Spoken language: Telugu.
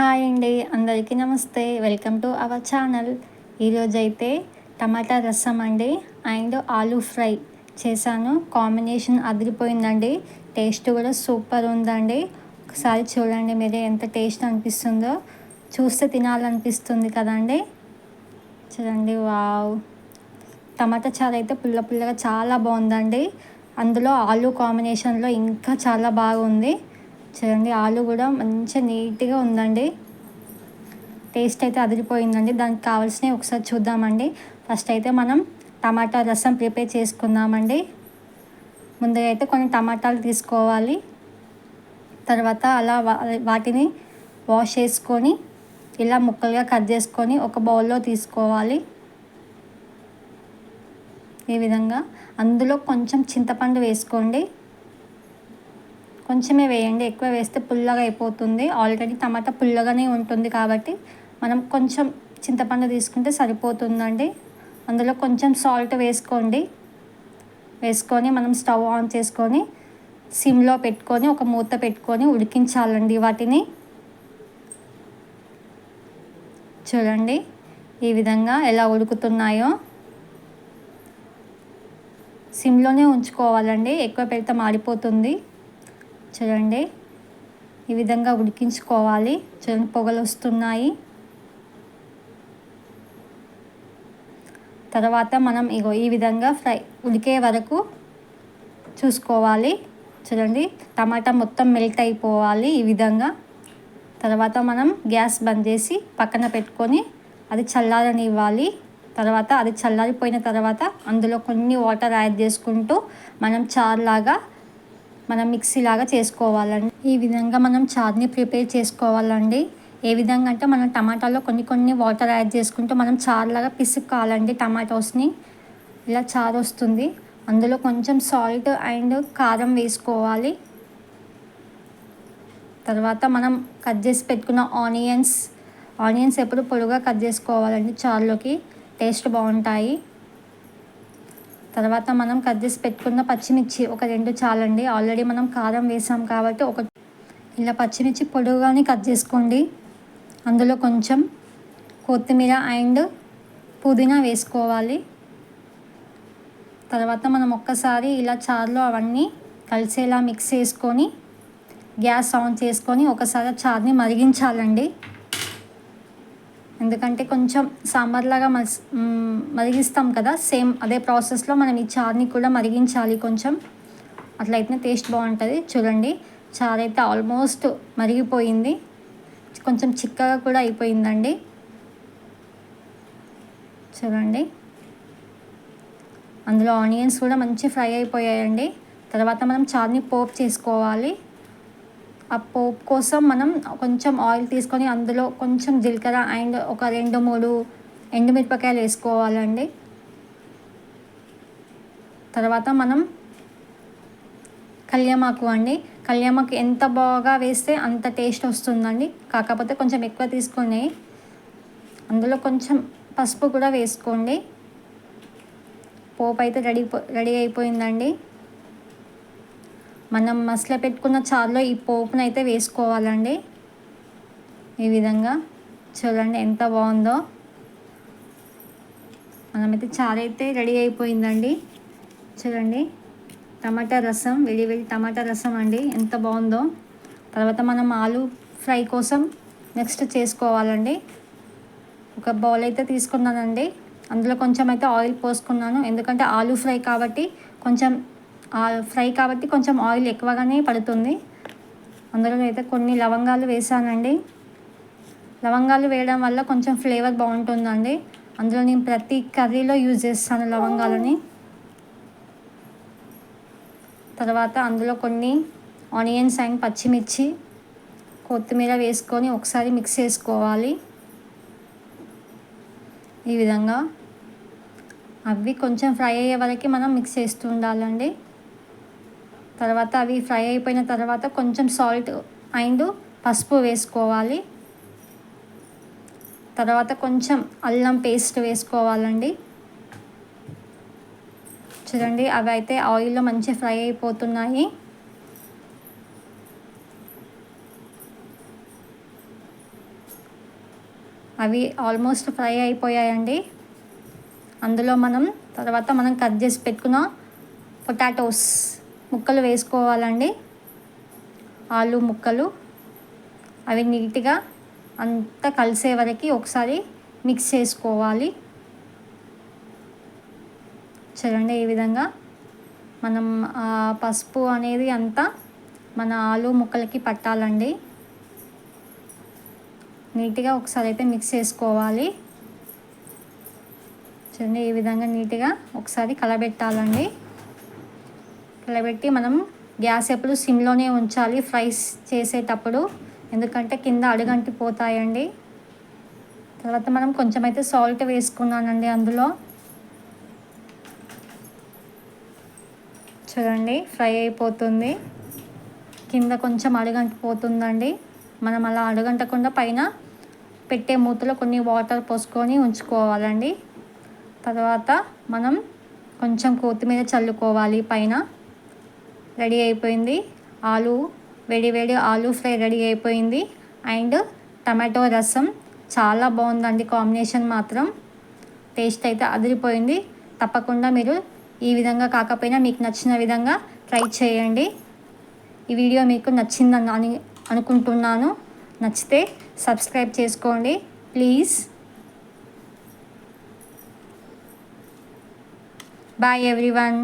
హాయ్ అండి అందరికీ నమస్తే. Welcome to our channel. ఈరోజైతే టమాటా రసం అండి అండ్ ఆలూ ఫ్రై చేశాను. కాంబినేషన్ అదిరిపోయిందండి. టేస్ట్ కూడా సూపర్ ఉందండి. ఒకసారి చూడండి మీరే ఎంత టేస్ట్ అనిపిస్తుందో. చూస్తే తినాలనిపిస్తుంది కదండి. చూడండి వావ్. టమాటా చారు అయితే పుల్ల పుల్లగా చాలా బాగుందండి. అందులో ఆలు కాంబినేషన్లో ఇంకా చాలా బాగుంది. చూడండి ఆలు కూడా మంచిగా నీట్గా ఉందండి. టేస్ట్ అయితే అదిరిపోయిందండి. దానికి కావాల్సినవి ఒకసారి చూద్దామండి. ఫస్ట్ అయితే మనం టమాటా రసం ప్రిపేర్ చేసుకుందామండి. ముందుగా అయితే కొన్ని టమాటాలు తీసుకోవాలి. తర్వాత అలా వాటిని వాష్ చేసుకొని ఇలా ముక్కలుగా కట్ చేసుకొని ఒక బౌల్లో తీసుకోవాలి. ఈ విధంగా. అందులో కొంచెం చింతపండు వేసుకోండి. కొంచెమే వేయండి. ఎక్కువ వేస్తే పుల్లగా అయిపోతుంది. ఆల్రెడీ టమాటా పుల్లగానే ఉంటుంది కాబట్టి మనం కొంచెం చింతపండు తీసుకుంటే సరిపోతుందండి. అందులో కొంచెం సాల్ట్ వేసుకోండి. వేసుకొని మనం స్టవ్ ఆన్ చేసుకొని సిమ్లో పెట్టుకొని ఒక మూత పెట్టుకొని ఉడికించాలండి వాటిని. చూడండి ఈ విధంగా ఎలా ఉడుకుతున్నాయో. సిమ్లోనే ఉంచుకోవాలండి. ఎక్కువ పెడితే మాడిపోతుంది. చూడండి ఈ విధంగా ఉడికించుకోవాలి. చూడండి పొగలు వస్తున్నాయి. తర్వాత మనం ఇగో ఈ విధంగా ఫ్రై ఉడికే వరకు చూసుకోవాలి. చూడండి టమాటా మొత్తం మెల్ట్ అయిపోవాలి ఈ విధంగా. తర్వాత మనం గ్యాస్ బంద్ చేసి పక్కన పెట్టుకొని అది చల్లారని ఇవ్వాలి తర్వాత అది చల్లారిపోయిన తర్వాత అందులో కొన్ని వాటర్ యాడ్ చేసుకుంటూ మనం చార్లాగా మనం మిక్సీ లాగా చేసుకోవాలండి. ఈ విధంగా మనం చార్ని ప్రిపేర్ చేసుకోవాలండి. ఏ విధంగా అంటే మనం టమాటాలో కొన్ని కొన్ని వాటర్ యాడ్ చేసుకుంటూ మనం చారులాగా పిసుక్కోవాలండి టమాటోస్ని. ఇలా చారు వస్తుంది. అందులో కొంచెం సాల్ట్ అండ్ కారం వేసుకోవాలి. తర్వాత మనం కట్ చేసి పెట్టుకున్న ఆనియన్స్. ఆనియన్స్ ఎప్పుడు పొడుగా కట్ చేసుకోవాలండి చారులోకి. టేస్ట్ బాగుంటాయి. తర్వాత మనం కట్ చేసి పెట్టుకున్న పచ్చిమిర్చి ఒక రెండు చాలండి. ఆల్రెడీ మనం కారం వేసాం కాబట్టి ఒక ఇలా పచ్చిమిర్చి పొడుగుగానే కట్ చేసుకోండి. అందులో కొంచెం కొత్తిమీర అండ్ పుదీనా వేసుకోవాలి. తర్వాత మనం ఒక్కసారి ఇలా చారులో అవన్నీ కలిసేలా మిక్స్ చేసుకొని గ్యాస్ ఆన్ చేసుకొని ఒకసారి చారుని మరిగించాలండి. ఎందుకంటే కొంచెం సాంబార్లాగా మస్ మరిగిస్తాం కదా సేమ్ అదే ప్రాసెస్లో మనం ఈ చారుని కూడా మరిగించాలి కొంచెం. అట్లయితే టేస్ట్ బాగుంటుంది. చూడండి చారు అయితే ఆల్మోస్ట్ మరిగిపోయింది. కొంచెం చిక్కగా కూడా అయిపోయిందండి. చూడండి. అందులో ఆనియన్స్ కూడా మంచి ఫ్రై అయిపోయాయండి. తర్వాత మనం చారుని పోప్ చేసుకోవాలి. ఆ పోపు కోసం మనం కొంచెం ఆయిల్ తీసుకొని అందులో కొంచెం జీలకర్ర అండ్ ఒక రెండు మూడు ఎండుమిరపకాయలు వేసుకోవాలండి. తర్వాత మనం కళ్యామాకు అండి. కళ్యామాకు ఎంత బాగా వేస్తే అంత టేస్ట్ వస్తుందండి. కాకపోతే కొంచెం ఎక్కువ తీసుకొని అందులో కొంచెం పసుపు కూడా వేసుకోండి. పోపు అయితే రెడీ రెడీ అయిపోయిందండి. మనం మసల పెట్టుకున్న చారులో ఈ పోపును అయితే వేసుకోవాలండి. ఈ విధంగా చూడండి ఎంత బాగుందో. మనమైతే చారు అయితే రెడీ అయిపోయిందండి. చూడండి టమాటా రసం విడివిడి టమాటా రసం అండి. ఎంత బాగుందో. తర్వాత మనం ఆలు ఫ్రై కోసం నెక్స్ట్ చేసుకోవాలండి. ఒక బౌల్ అయితే తీసుకున్నానండి. అందులో కొంచెం అయితే ఆయిల్ పోసుకున్నాను. ఎందుకంటే ఆలు ఫ్రై కాబట్టి కొంచెం ఫ్రై కాబట్టి కొంచెం ఆయిల్ ఎక్కువగానే పడుతుంది. అందులో అయితే కొన్ని లవంగాలు వేసానండి. లవంగాలు వేయడం వల్ల కొంచెం ఫ్లేవర్ బాగుంటుందండి. అందులో నేను ప్రతి కర్రీలో యూజ్ చేస్తాను లవంగాలని. తర్వాత అందులో కొన్ని ఆనియన్స్ అండ్ పచ్చిమిర్చి కొత్తిమీర వేసుకొని ఒకసారి మిక్స్ చేసుకోవాలి. ఈ విధంగా అవి కొంచెం ఫ్రై అయ్యే వరకు మనం మిక్స్ చేస్తూ ఉండాలండి. తర్వాత అవి ఫ్రై అయిపోయిన తర్వాత కొంచెం సాల్ట్ అండ్ పసుపు వేసుకోవాలి. తర్వాత కొంచెం అల్లం పేస్ట్ వేసుకోవాలండి. చూడండి అవి అయితే ఆయిల్లో మంచిగా ఫ్రై అయిపోతున్నాయి. అవి ఆల్మోస్ట్ ఫ్రై అయిపోయాయండి. అందులో మనం తర్వాత మనం కట్ చేసి పెట్టుకున్న పొటాటోస్ ముక్కలు వేసుకోవాలండి. ఆలు ముక్కలు అవి నీట్గా అంతా కలిసే వరకు ఒకసారి మిక్స్ చేసుకోవాలి. చూడండి ఈ విధంగా మనం పసుపు అనేది అంతా మన ఆలు ముక్కలకి పట్టాలండి. నీట్గా ఒకసారి అయితే మిక్స్ చేసుకోవాలి. చూడండి ఈ విధంగా నీట్గా ఒకసారి కలబెట్టాలండి. పెట్టి మనం గ్యాస్ ఎప్పుడు సిమ్లోనే ఉంచాలి ఫ్రైస్ చేసేటప్పుడు. ఎందుకంటే కింద అడుగంటి పోతాయండి. తర్వాత మనం కొంచెం అయితే సాల్ట్ వేసుకున్నానండి అందులో. చూడండి ఫ్రై అయిపోతుంది. కింద కొంచెం అడుగంటిపోతుందండి మనం అలా అడుగంటకుండా పైన పెట్టే మూతలో కొన్ని వాటర్ పోసుకొని ఉంచుకోవాలండి. తర్వాత మనం కొంచెం కొత్తిమీర చల్లుకోవాలి పైన. రెడీ అయిపోయింది. ఆలు వేడి వేడి ఆలు ఫ్రై రెడీ అయిపోయింది. అండ్ టమాటో రసం చాలా బాగుందండి కాంబినేషన్ మాత్రం. టేస్ట్ అయితే అదిరిపోయింది. తప్పకుండా మీరు ఈ విధంగా కాకపోయినా మీకు నచ్చిన విధంగా ట్రై చేయండి. ఈ వీడియో మీకు నచ్చిందని అని అనుకుంటున్నాను. నచ్చితే సబ్స్క్రైబ్ చేసుకోండి. ప్లీజ్. Bye everyone